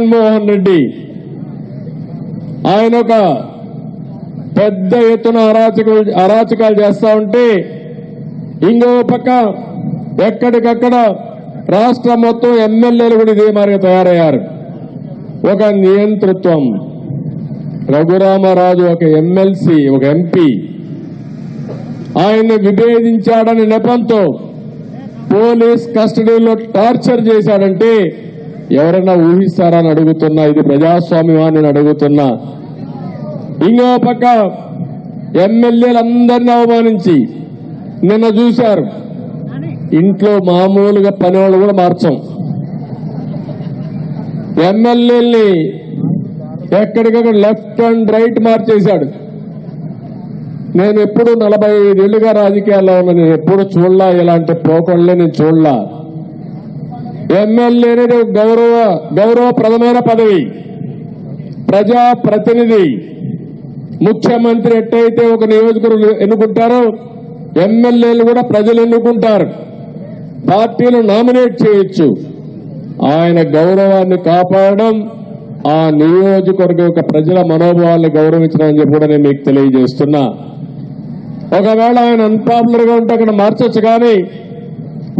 జగన్మోహన్ రెడ్డి. ఆయన ఒక పెద్ద ఎత్తున అరాచకాలు అరాచకాలు చేస్తా ఉంటే ఇంకో పక్క ఎక్కడికక్కడ రాష్ట్రం మొత్తం ఎమ్మెల్యేలు కూడా ఇదే మారిగా తయారయ్యారు. ఒక నియంతృత్వం. రఘురామరాజు ఒక ఎమ్మెల్సీ ఒక ఎంపీ. ఆయన్ని విభేదించాడని నెపంతో పోలీస్ కస్టడీలో టార్చర్ చేశాడంటే ఎవరైనా ఊహిస్తారని అడుగుతున్నా ఇది ప్రజాస్వామ్యమని అడుగుతున్నా. ఇంకో పక్క ఎమ్మెల్యేలందరినీ అవమానించి నిన్న చూశారు. ఇంట్లో మామూలుగా పని వాళ్ళు కూడా మార్చం. ఎమ్మెల్యేల్ని ఎక్కడికక్కడ లెఫ్ట్ అండ్ రైట్ మార్చేశాడు. నేను ఎప్పుడు నలభై ఐదేళ్ళుగా రాజకీయాల్లో ఉన్నా నేను ఎప్పుడు చూడలా ఇలాంటి పోకళ్ళే నేను చూడలా. ఎమ్మెల్యే అనేది గౌరవ గౌరవప్రదమైన పదవి. ప్రజా ప్రతినిధి. ముఖ్యమంత్రి ఎట్టయితే ఒక నియోజకవర్గం ఎన్నుకుంటారో ఎమ్మెల్యేలు కూడా ప్రజలు ఎన్నుకుంటారు. పార్టీలు నామినేట్ చేయొచ్చు. ఆయన గౌరవాన్ని కాపాడడం ఆ నియోజకవర్గం యొక్క ప్రజల మనోభావాల్ని గౌరవించడం అని చెప్పి కూడా నేను మీకు తెలియజేస్తున్నా. ఒకవేళ ఆయన అన్పాపులర్గా ఉంటే అక్కడ మార్చొచ్చు కానీ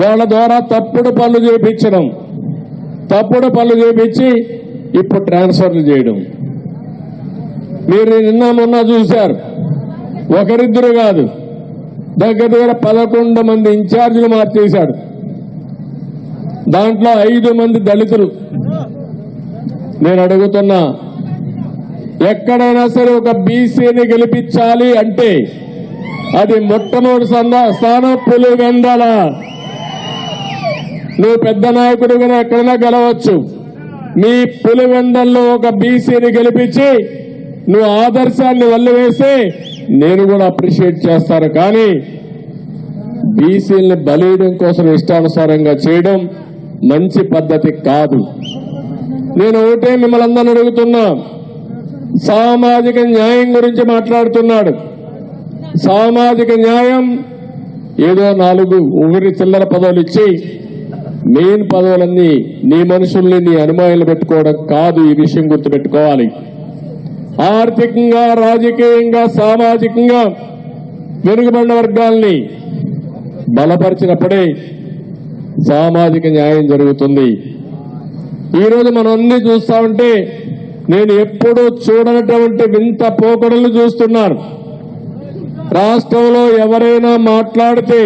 వాళ్ళ ద్వారా తప్పుడు పనులు చేపించడం. తప్పుడు పనులు చేపించి ఇప్పుడు ట్రాన్స్ఫర్లు చేయడం. మీరు నిన్న మొన్న చూశారు. ఒకరిద్దరు కాదు. దగ్గర దగ్గర పదకొండు మంది ఇన్ఛార్జీలు మార్చేశాడు దాంట్లో ఐదు మంది దళితులు. నేను అడుగుతున్నా ఎక్కడైనా సరే ఒక బీసీని గెలిపించాలి అంటే అది మొట్టమొదటి సంద- స్థానం పులివెందల. నువ్వు పెద్ద నాయకుడు కూడా ఎక్కడైనా గెలవచ్చు. నీ పులివెందల్లో ఒక బీసీని గెలిపించి నువ్వు ఆదర్శాన్ని వల్లివేస్తే నేను కూడా అప్రిషియేట్ చేస్తాను. కానీ బీసీల్ని బలీయడం కోసం ఇష్టానుసారంగా చేయడం మంచి పద్ధతి కాదు. నేను ఒకటే మిమ్మల్ని అందరిని అడుగుతున్నా. సామాజిక న్యాయం గురించి మాట్లాడుతున్నాడు. సామాజిక న్యాయం ఏదో నాలుగు ఊరి చిల్లర పదవులు ఇచ్చి మెయిన్ పదవులన్నీ నీ మనుషుల్ని నీ అనుమానాలు పెట్టుకోవడం కాదు ఈ విషయం గుర్తుపెట్టుకోవాలి. ఆర్థికంగా రాజకీయంగా సామాజికంగా వెనుకబడిన వర్గాల్ని బలపరిచినప్పుడే సామాజిక న్యాయం జరుగుతుంది. ఈ రోజు మనం అన్ని చూస్తా ఉంటే నేను ఎప్పుడూ చూడనటువంటి వింత పోకడలు చూస్తున్నాను. రాష్ట్రంలో ఎవరైనా మాట్లాడితే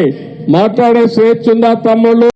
మాట్లాడే స్వేచ్ఛ ఉందా తమ్ముళ్ళు?